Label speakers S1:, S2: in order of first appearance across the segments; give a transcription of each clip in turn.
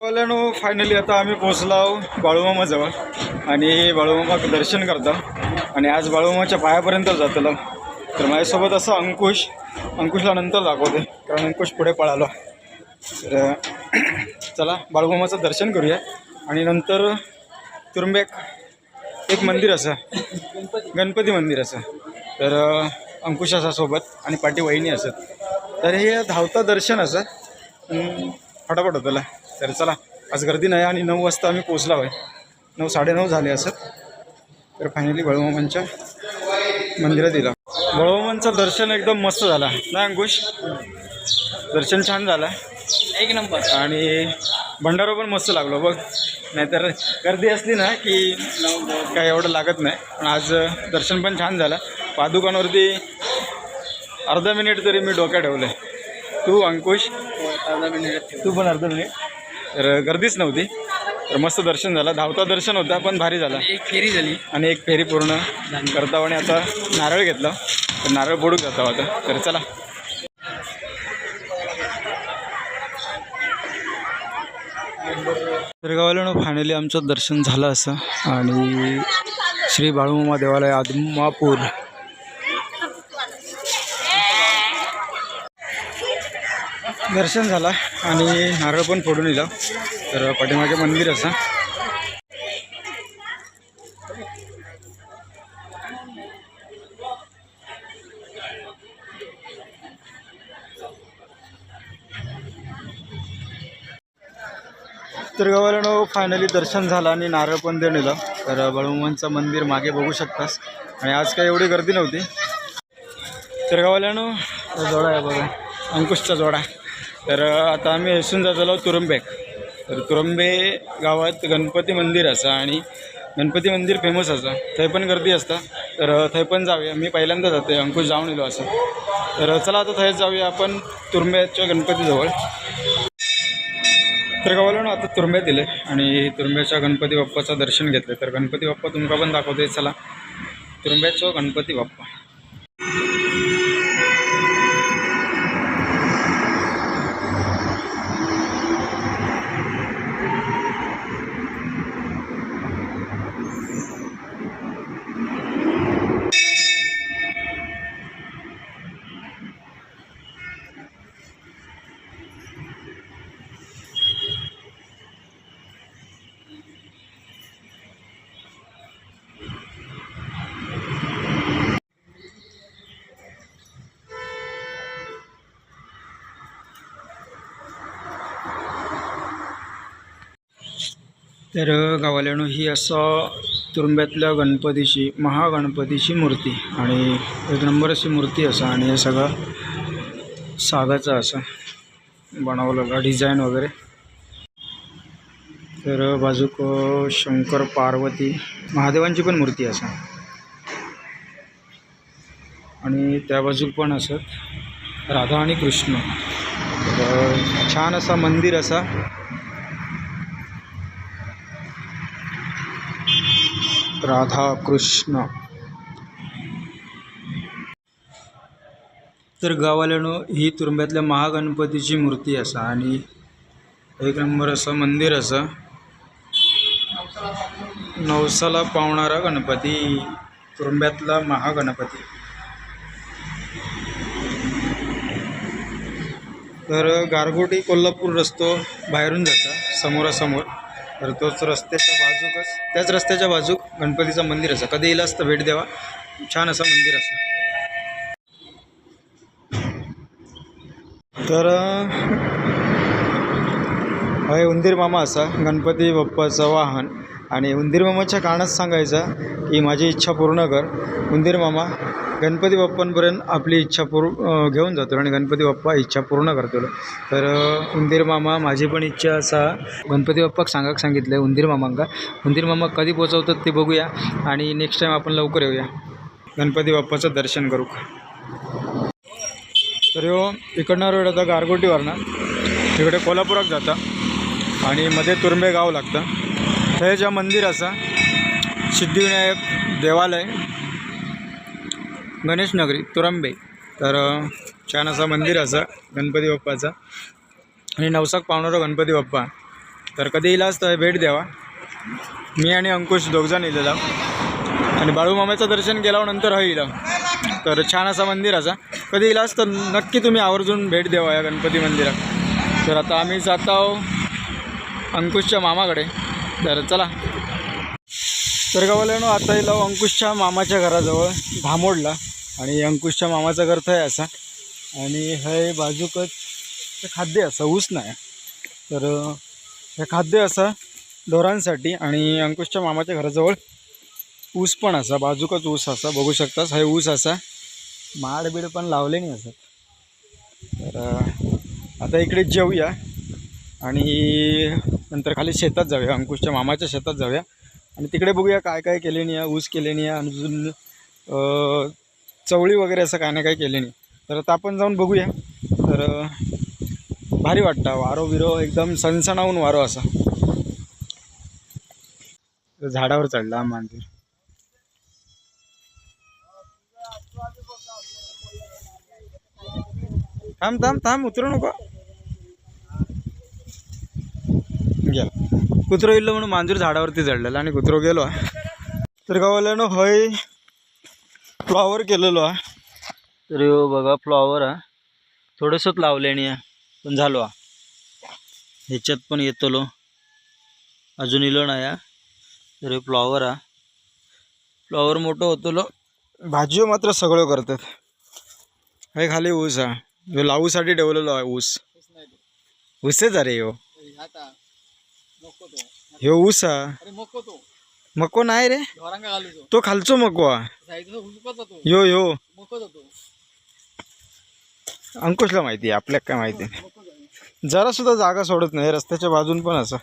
S1: बोलानो finally आता आम्ही पोचलो बाळूमामाजवळ आणि बाळूमामा दर्शन करतो. आणि आज बाळूमामाच्या पायापर्यंत जातलं. तर माझ्यासोबत असं अंकुश अंकुशला नंतर दाखवते कारण अंकुश पुढे पळालो. तर चला बाळूमामाचं दर्शन करूया. आणि नंतर तुरुंबेक एक मंदिर असं गणपती मंदिर असं. तर अंकुश असा सोबत आणि पाठी वहिनी असत तर हे धावता दर्शन असं. फटाफट होतं तर चला आज गर्दी नाही आणि नऊ वाजता आम्ही पोचला आहे. नऊ साडेनऊ झाले असत तर फायनली बळवमामांच्या मंदिरात दिला बळवमांचं दर्शन एकदम मस्त झाला ना अंकुश? दर्शन छान झालं
S2: एक नंबर.
S1: आणि भंडारा पण मस्त लागलो बघ. नाहीतर गर्दी असली ना की काय एवढं लागत नाही. पण आज दर्शन पण छान झालं. पादुकांवरती अर्धा मिनिट तरी मी डोक्या ठेवलं तू अंकुश?
S2: अर्धा मिनिट
S1: तू पण अर्धा मिनिट तर गर्दीच नव्हती. तर मस्त दर्शन झालं. धावता दर्शन होता पण भारी झाला.
S2: एक फेरी झाली.
S1: आणि एक फेरी पूर्ण करता आणि आता नारळ घेतला. तर नारळ बोडून जाता आता. तर चला. तर गावाला फायनली आमचं दर्शन झालं असं. आणि श्री बाळूमामा देवालय आदमापूर. दर्शन झाला आणि नारळ पण फोडून दिला. तर पाठीमागे मंदिर असं. तर गावाला फायनली दर्शन झालं आणि नारळ पण देऊन दिलं. तर बळुमांचं मंदिर मागे बघू शकतास. आणि आज काही एवढी गर्दी नव्हती. तर गावाला जोडा आहे बघा. अंकुशचा जोडा. तर आता आम्ही हसून जातलो तुरंबेक. तर तुरुंबे गावात गणपती मंदिर असं आणि गणपती मंदिर फेमस असं. थंय पण गर्दी असता. तर थंय पण जाऊया. मी पहिल्यांदा जाते अंकुश जाऊन येलो असं. तर चला आता थंयच जाऊया आपण तुरंब्याच्या गणपतीजवळ. तर गावाला ना आता तुरुंब्यात दिले आणि तुरंब्याच्या गणपती बाप्पाचं दर्शन घेतलं तर गणपती बाप्पा तुमका पण दाखवते चला. तुरंब्याचं गणपती बाप्पा. तर गावालेणू ही असं तुरुंब्यातल्या गणपतीची महागणपतीची मूर्ती आणि एक नंबर अशी मूर्ती असं आणि हे सगळं सागाचं असं बनवलं डिझाईन वगैरे. तर बाजूक शंकर पार्वती महादेवांची पण मूर्ती असं. आणि त्या बाजूक पण असत राधा आणि कृष्ण. तर छान असा मंदिर असा. राधा कृष्ण तर गावाल्यानं ही तुरुंब्यातल्या महागणपतीची मूर्ती असा आणि एक नंबर असं मंदिर असं. नवसाला पावणारा गणपती तुरुंब्यातला महागणपती. तर गारगोटी कोल्हापूर रस्तो बाहेरून जाता समोरासमोर. तर तोच रस्त्याच्या बाजूकच त्याच रस्त्याच्या बाजूक गणपतीचं मंदिर असं. कधी येईल असतं भेट द्यावा छान असं मंदिर असं. तर हय उंदीर मामा असा गणपती बाप्पाचं वाहन. आणि उंदीर मामाच्या कारणात सांगायचं की माझी इच्छा पूर्ण कर. उंदीर मामा गणपती बाप्पांपर्यंत आपली इच्छा पूर घेऊन जातो आणि गणपती बाप्पा इच्छा पूर्ण करतो तर उंदीर मामा माझी पण इच्छा असा गणपती बाप्पाक सांगाक सांगितलं आहे उंदीर मामांका. उंदीर मामा कधी पोचवतात ते बघूया आणि नेक्स्ट टाईम आपण लवकर येऊया. गणपती बाप्पाचं दर्शन करू तर हो इकडनं रोड आता गारगोटीवरनं. तिकडे कोल्हापुरात जाता आणि मध्ये तुरंबे गाव लागतं. हे ज्या मंदिर असा सिद्धिविनायक देवालय गणेश नगरी तुरंबे. तर छान असं मंदिर असं गणपती बाप्पाचं. आणि नवसाक पावणारा गणपती बाप्पा. तर कधी इलाच तर भेट द्यावा. मी आणि अंकुश दोघजण इलेला. आणि बाळूमामाचं दर्शन केल्यानंतर हा इला तर छान असा मंदिर असा. कधी इलाच तर नक्की तुम्ही आवर्जून भेट द्यावा या गणपती मंदिरात. तर आता आम्ही जात आहोत अंकुशच्या मामाकडे. तर चला. तर गावाल्यानो आता इला अंकुशच्या मामाच्या घराजवळ धामोडला आणि अंकुशच्या मामाचं घर थंय असा. आणि हे बाजूकच ते खाद्य असा ऊस नाही. तर हे खाद्य असा ढोरांसाठी आणि अंकुशच्या मामाच्या घराजवळ ऊस पण असा बाजूकच ऊस असा बघू शकतास हे ऊस असा. माड बीड पण लावले नाही असं. तर आता इकडे जेवूया. आणि नंतर खाली शेतात जाऊया अंकुशच्या मामाच्या शेतात जाऊया. आणि तिकडे बघूया काय काय केले नाही ऊस केले नाही अजून चवळी वगैरे असं काय ना काय केले नाही. तर आता आपण जाऊन बघूया. तर भारी वाटतं वारो बिरो एकदम सणसणावून वारो असा. झाडावर चढला मांजर. थांब थांब थांब उतरू नको गेला कुत्रो इल्लो म्हणून मांजूर झाडावरती चढलेला आणि कुत्रो गेलो तर गावाल्यानं हय फ्लॉवर केलेलो आहे. तर बघा फ्लॉवर हा थोडंसंच लावल्याने हा. पण झालो हा ह्याच्यात पण येतलो. अजून इलो नाही हा तर हे फ्लॉवर हा फ्लॉवर मोठं होतलो. भाजी मात्र सगळं करतात. हे खाली ऊस हा लावूसाठी ठेवलेलो आहे ऊस. ऊसच अरे हो
S2: आता
S1: ह्यो हा
S2: तो
S1: मको नाही रे.
S2: तो.
S1: खालचो मको हा.
S2: मकोच होतो.
S1: अंकुशला माहिती आहे आपल्याला काय माहिती नाही. जरा सुद्धा जागा सोडत नाही रस्त्याच्या बाजून पण असं.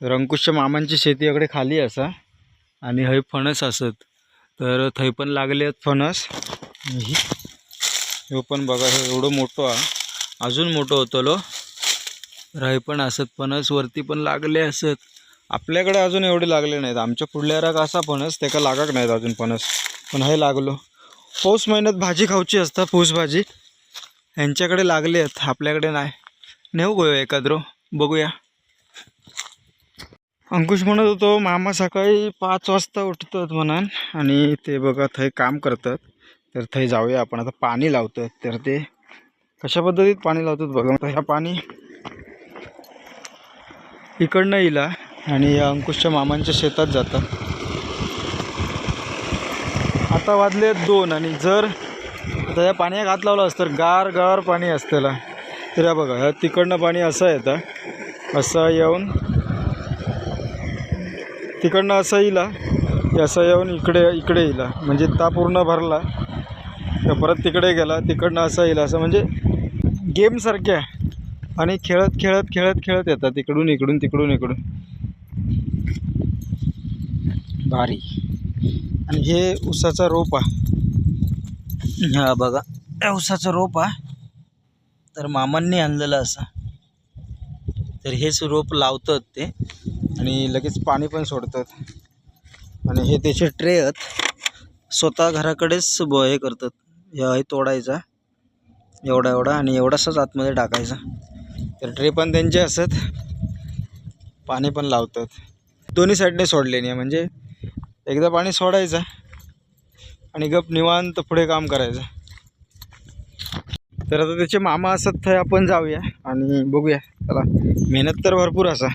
S1: तर अंकुशच्या मामांची शेती इकडे खाली असा. आणि हय फणस असत. तर थंय पण लागले आहेत फणस. ही पण बघा हे एवढं मोठं हा अजून मोठं होतं लो. राय पण असत फणस वरती पण लागले असत. आपल्याकडे अजून एवढे लागले नाहीत. आमच्या पुढल्या राग असा फणस त्याका लागाक नाहीत अजून फणस. पण हे लागलो. पौष महिन्यात भाजी खाऊची असता पौष भाजी. ह्यांच्याकडे लागले आहेत आपल्याकडे नाही. नेऊ गो एखाद्रो बघूया. अंकुश म्हणत होतो मामा सकाळी पाच वाजता उठतात म्हणान. आणि ते बघा थंय काम करतात. तर थंय जाऊया आपण. आता पाणी लावतात. तर ते कशा पद्धतीत पाणी लावतात बघा. ह्या पाणी इकडनं इला आणि या अंकुशच्या मामांच्या शेतात जातात. आता वाजले दोन आणि जर आता या पाण्यात हात लावला असतं तर गार गार पाणी असतेला. तर या बघा ह्या तिकडनं पाणी असं येतं. असं येऊन तिकडनं असं इला असं येऊन इकडे इकडे इला म्हणजे ता पूर्ण भरला. तर परत तिकडे गेला तिकडनं असं येईल असं. म्हणजे गेमसारख्या. आहे आणि खेळत खेळत खेळत खेळत येतात इकडून इकडून तिकडून इकडून. भारी. आणि हे उसाचा रोप. आहे हा बघा. हे उसाचं रोप. आहे तर मामांनी आणलेलं असं. तर हेच रोप लावतात ते. आणि लगेच पाणी पण सोडतात. आणि हे त्याचे ट्रे आहेत. स्वतः घराकडेच ब हे करतात. हे तोडायचा. एवढा एवढा आणि एवढासाच आतमध्ये टाकायचा. तर ट्रे पण त्यांचे असत. पाणी पण लावतात. दोन्ही साईडने सोडले नाही म्हणजे एकदा पाणी सोडायचं आणि गप निवांत पुढे काम करायचं. तर आता त्याचे मामा असत थंय आपण जाऊया आणि बघूया. चला मेहनत तर भरपूर असा.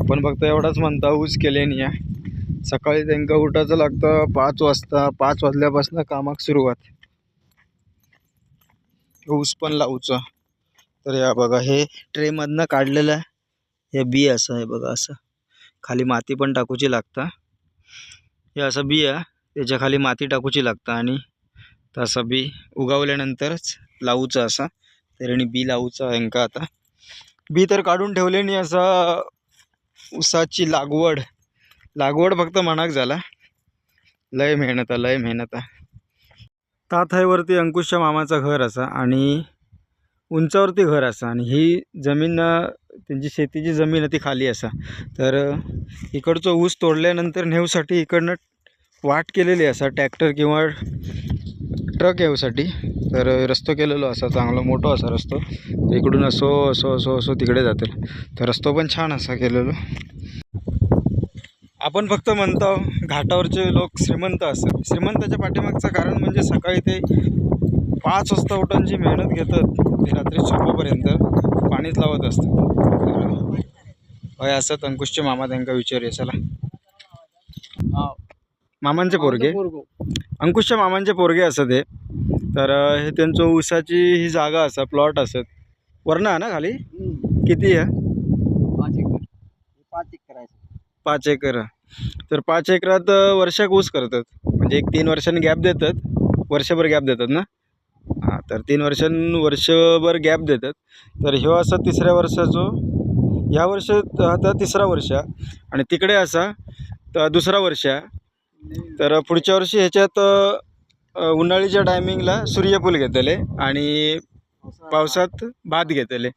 S1: आपण फक्त एवढाच म्हणता ऊस केले नाही आहे. सकाळी त्यांना उठायचं लागतं पाच वाजता पाच वाजल्यापासून कामाक सुरुवात. ऊस पण लावचं. तर या बघा हे ट्रेमधनं काढलेलं आहे. हे बी असं आहे बघा असं. खाली माती पण टाकूची लागतं. हे असं बी आहे. त्याच्याखाली माती टाकूची लागतं आणि तसं बी उगवल्यानंतरच लावूचं असा. तरी बी लावूचं हेंका आता? बी तर काढून ठेवले नाही असा ऊसाची लागवड. लागवड फक्त मनाक झाला. लय मेहनत आहे लय मेहनत आहे. ताथायवरती अंकुशच्या मामाचं घर असा आणि उंचावरती घर असा आणि ही जमीन त्यांची शेतीची जमीन आहे ती खाली असा. तर इकडचं ऊस तोडल्यानंतर नेऊसाठी इकडनं वाट केलेली असा ट्रॅक्टर किंवा ट्रक येऊसाठी. तर रस्तो केलेलो असा चांगला मोठो असा रस्तो. इकडून असो असो असो असो तिकडे जातील. तर रस्तो पण छान असा केलेलो. आपण फक्त म्हणतो घाटावरचे लोक श्रीमंत असतात श्रीमंताच्या पाठीमागचं कारण म्हणजे सकाळी ते पाच वाजता उठून जी मेहनत घेतात ते रात्री झोपेपर्यंत पाणीच लावत असतात. होय असत अंकुशचे मामा त्यांना विचारूया चला. मामांचे पोरगे?
S2: पोरगो.
S1: अंकुशच्या मामांचे पोरगे असत हे तर हे त्यांचं ऊसाची ही जागा असा प्लॉट असत वर्ण आहे ना खाली? किती आहे?
S2: पाच एकर. पाच एकर आहे.
S1: पाच एकर. तर पाच एकरात वर्षाक ऊस करतात. म्हणजे एक तीन वर्षांनी गॅप देतात. वर्षभर गॅप देतात ना? तर तीन वर्षां वर्षभर गॅप देतात. तर ह्यो असा तिसऱ्या वर्षाचो ह्या वर्ष आता तिसरा वर्ष आणि तिकडे असा तर दुसरा वर्ष. तर पुढच्या वर्षी ह्याच्यात उन्हाळीच्या टायमिंगला सूर्यफूल घेतले आणि पावसात भात घेतले.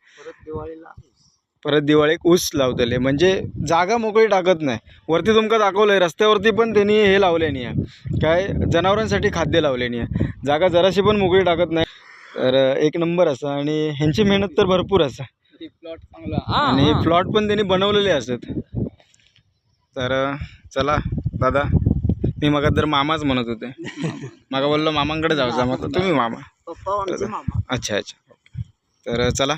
S2: परत
S1: दिवाळीक ऊस लावतले. म्हणजे जागा मोकळी टाकत नाही. वरती तुमका दाखवलं आहे रस्त्यावरती पण त्यांनी हे लावले नाही आहे. काय? जनावरांसाठी खाद्य लावले नाही आहे. जागा जराशी पण मोकळी टाकत नाही. तर एक नंबर असा आणि ह्यांची मेहनत तर भरपूर असा.
S2: प्लॉट चांगला.
S1: आणि प्लॉट पण त्यांनी बनवलेले असत. तर चला दादा. मी मग तर मामाच म्हणत होते. मग बोललो मामांकडे जाऊ मग तुम्ही मामा. अच्छा अच्छा. तर चला.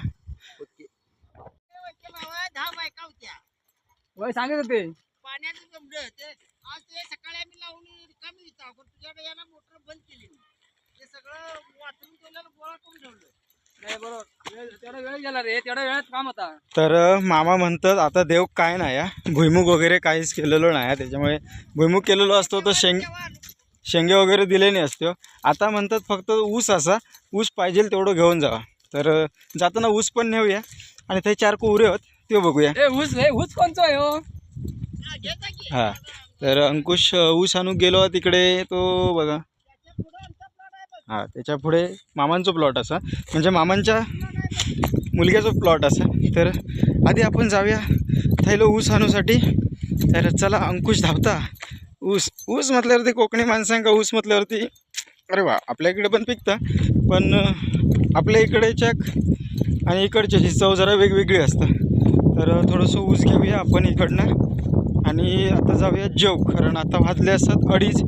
S2: वय सांगत होते
S3: पाण्याचं जमलं. ते आज ते सकाळी आम्ही लावून रिकामी दिसतो पण तुझ्याकडे याला मोटर बंद केली मी. ते सगळं वाटून केलेलं गोळा करून ठेवलं.
S2: नाही बरोबर. वेळ तेवढा वेळ गेला रे. तेवढ्या वेळात काम होता.
S1: तर मामा म्हणतात आता देव काय नाही हा. भुईमुग वगैरे काहीच केलेलं नाही. त्याच्यामुळे भुईमुग केलेलो असतो तर शेंग शेंगे वगैरे दिले नाही असतो. आता म्हणतात फक्त ऊस असा. ऊस पाहिजे तेवढं घेऊन जावा. तर जाताना ऊस पण नेऊया. आणि ते चार कोवरे होत. ते बघूया.
S2: ए ऊस हे ऊस कोणचं आहे हो?
S3: घेता की.
S1: हां. तर अंकुश अ, ऊस आणू गेलो तिकडे तो बघा. हां त्याच्या पुढे मामांचा प्लॉट असा. म्हणजे मामांच्या मुलग्याचा प्लॉट असा. तर आधी आपण जाऊया थैलो ऊस आणूसाठी. तर चला अंकुश धावता. ऊस ऊस म्हटल्यावरती कोकणी माणसांका ऊस म्हटल्यावरती अरे वा आपल्या इकडे पण पिकतं. पण अ, आपल्या इकडेच्या आणि इकडच्या ही चव जरा वेगवेगळी असतं. तर थोडंसं ऊस घेऊया आपण इकडनं. आणि आता जाऊया जेव कारण आता वाजले असतात अडीच.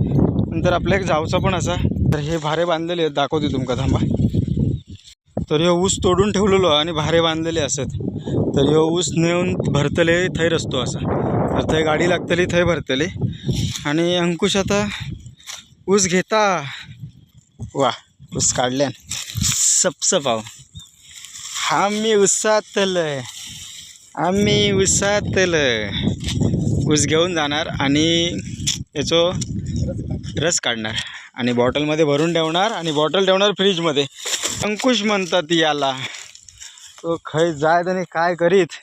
S1: नंतर आपल्या एक जावचा पण असा. तर हे भारे बांधलेले आहेत दाखवते तुमका थांबा. तर हे ऊस तोडून ठेवलेलो आणि भारे बांधलेले असत. तर हे ऊस नेऊन भरतले थंय रस्तो असा. तर थंय गाडी लागतली थंय भरतले. आणि अंकुश आता ऊस घेता. वा ऊस काढल्यान. सपसपाव. आम्ही उसातलं आम्ही उसातलं ऊस घेऊन जाणार आणि याचो रस काढणार आणि बॉटलमध्ये भरून ठेवणार आणि बॉटल ठेवणार फ्रीजमध्ये. अंकुश म्हणतात याला. तो खय जायत आणि काय करीत?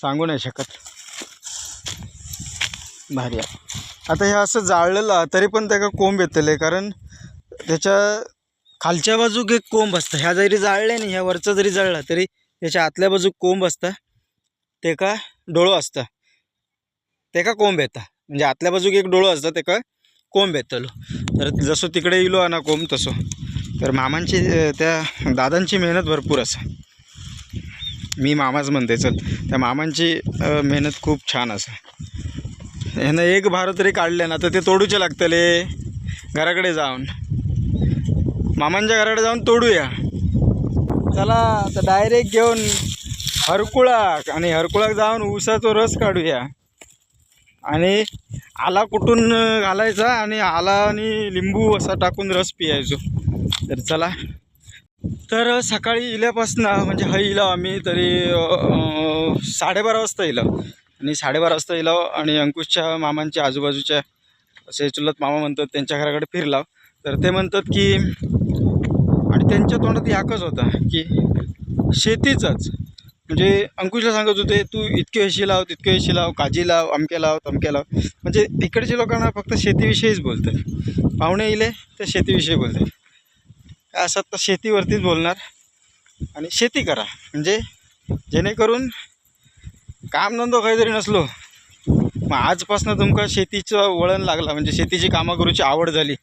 S1: सांगू नाही शकत. भारी आता हे असं जाळलेलं तरी पण त्याला कोंब येतले कारण त्याच्या खालच्या बाजूक एक कोंब असतं. ह्या जरी जाळले नाही ह्या वरचं जरी जळला तरी त्याच्या आतल्या बाजूक कोंब असतं ते का डोळं असतं. ते का कोंब येतं. म्हणजे आतल्या बाजूक एक डोळो असतं ते का कोंब येतलो. तर जसं तिकडे येलो ना कोंब तसं. तर मामांची त्या दादांची मेहनत भरपूर असं. मी मामाच म्हणते चल. त्या मामांची मेहनत खूप छान असं. ह्यानं एक भार तरी काढले ना तर ते तोडूचे लागतले. घराकडे जाऊन. मामांच्या घराकडे जाऊन तोडूया. चला तर डायरेक्ट घेऊन हरकुळाक आणि हरकुळाक जाऊन ऊसाचा रस काढूया. आणि आला कुठून घालायचा आणि आला आणि लिंबू असा टाकून रस पियायचो. तर चला. तर सकाळी इल्यापासनं म्हणजे हा इलाव आम्ही तरी साडेबारा वाजता इलाव. आणि साडेबारा वाजता इलाव आणि अंकुशच्या मामांच्या आजूबाजूच्या असे चुलत मामा म्हणतात त्यांच्या घराकडे फिरलाव. तर ते म्हणतात की आणि त्यांच्या तोंडात एकच होता की शेतीचाच. म्हणजे अंकुशला सांगत होते तू इतके अशी लाव तितके अशी लाव काजी लाव अमके लाव तमके लाव. म्हणजे इकडच्या लोकांना फक्त शेतीविषयीच बोलतात पाहुणे इले तर शेतीविषयी बोलतात असं असतात तर शेतीवरतीच बोलणार. आणि शेती करा. म्हणजे जेणेकरून कामधंदो काही जरी नसलो. मग आजपासून तुमका शेतीचं वळण लागला. म्हणजे शेतीची कामं करूची आवड झाली.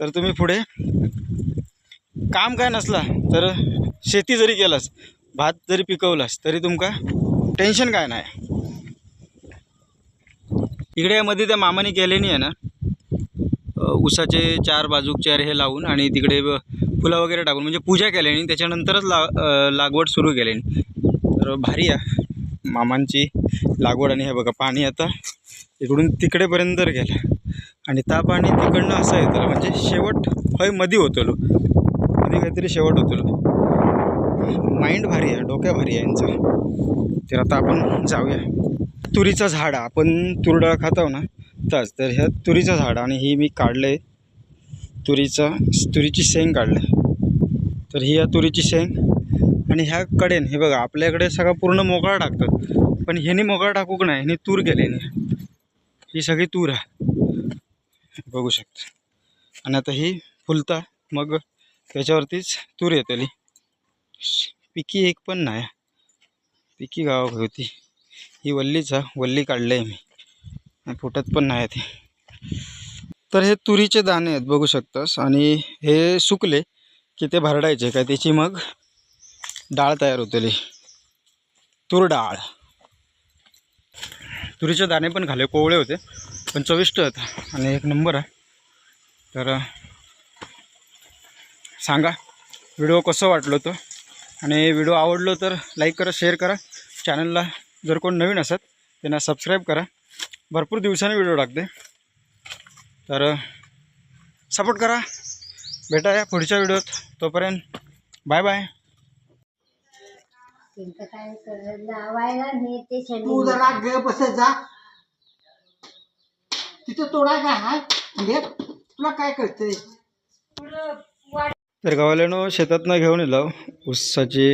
S1: तर तुम्ही पुढे काम काय नसला तर शेती जरी केलास भात जरी पिकवलास तरी तुमका टेन्शन काय नाही. इकडे मध्ये त्या मामाने केलेली आहे ना उसाचे चार बाजूक चार हे लावून आणि तिकडे फुलं वगैरे टाकून म्हणजे पूजा केल्याने त्याच्यानंतरच ला लागवड सुरू केल्याने तर भारी आहे. मामांची लागवड आणि हे बघा पाणी आता इकडून तिकडेपर्यंत गेलं. आणि ता पाणी तिकडनं असं येतं म्हणजे शेवट हय मधी होतो मध्ये काहीतरी शेवट होतील. माइंड भारी आहे डोक्या भारी आहे यांचं. तर आता आपण जाऊया. तुरीचं झाड आपण तुरडाळ खातो ना? तच तर ह्या तुरीचं झाड आणि ही मी काढलं आहे तुरीचं तुरीची शेंग काढलं तर ही या तुरीची शेंग आणि ह्या कडेन हे बघा आपल्याकडे सगळं पूर्ण मोकळा टाकतात. पण ह्यानी मोकळा टाकूक नाही? ह्यानी तूर केल्याने ही सगळी तूर आहे. बघू शकता. आणि आता ही फुलता मग त्याच्यावरतीच तूर येतली पिकी एक पण नाही. पिकी गावात होती. ही वल्लीच वल्ली काढली आहे मी. आणि फुटत पण नाही ते. तर हे तुरीचे दाणे आहेत बघू शकतास. आणि हे सुकले की ते भरडायचे. काय त्याची मग डाळ तयार होतेली तूर डाळ. तुरीचे दाणे पण खाले कोवळे होते. पण चविष्ट होता. आणि एक नंबर आहे. तर सांगा. व्हिडिओ कसं वाटलं तो आणि व्हिडिओ आवडलो तर लाईक करा शेअर करा. चॅनलला जर कोण नवीन असत त्यांना सबस्क्राईब करा. भरपूर दिवसांनी व्हिडिओ टाकते. तर सपोर्ट करा. भेटा पुढच्या व्हिडिओत. तोपर्यंत बाय बाय.
S4: काय कर- लावायला नेते
S3: तू
S4: शनी
S3: जरा ग बसत जा. तिथं तोडा हाय? म्हणजे तुला काय कळतंय?
S1: तर गावाल्यानं शेतातनं घेऊन येलो ऊसाची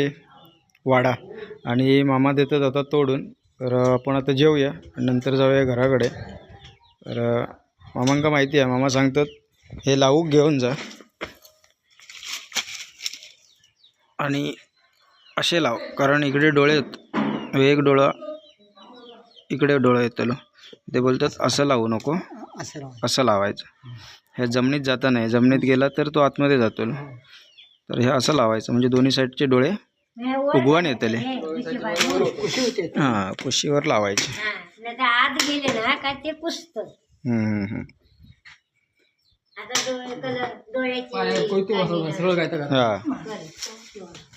S1: वाडा. आणि मामा देतात आता तोडून. तर आपण आता जेवूया आणि नंतर जाऊया घराकडे. तर मामांका माहिती आहे मामा सांगतात हे लावूक घेऊन जा. आणि असे लाव कारण इकडे डोळे आहेत एक डोळा इकडे डोळा येतलो. ते बोलतात असं लावू नको.
S3: असं
S1: लावायचं. हे जमिनीत जाता नाही. जमिनीत गेला तर तो आतमध्ये जातो. तर हे असं लावायचं. म्हणजे दोन्ही साईडचे डोळे उगवण येतले.
S3: खुशी होते
S1: हां कुशीवर लावायचे.
S4: आत गेले ना ते पुसत.
S1: हां
S4: बरं.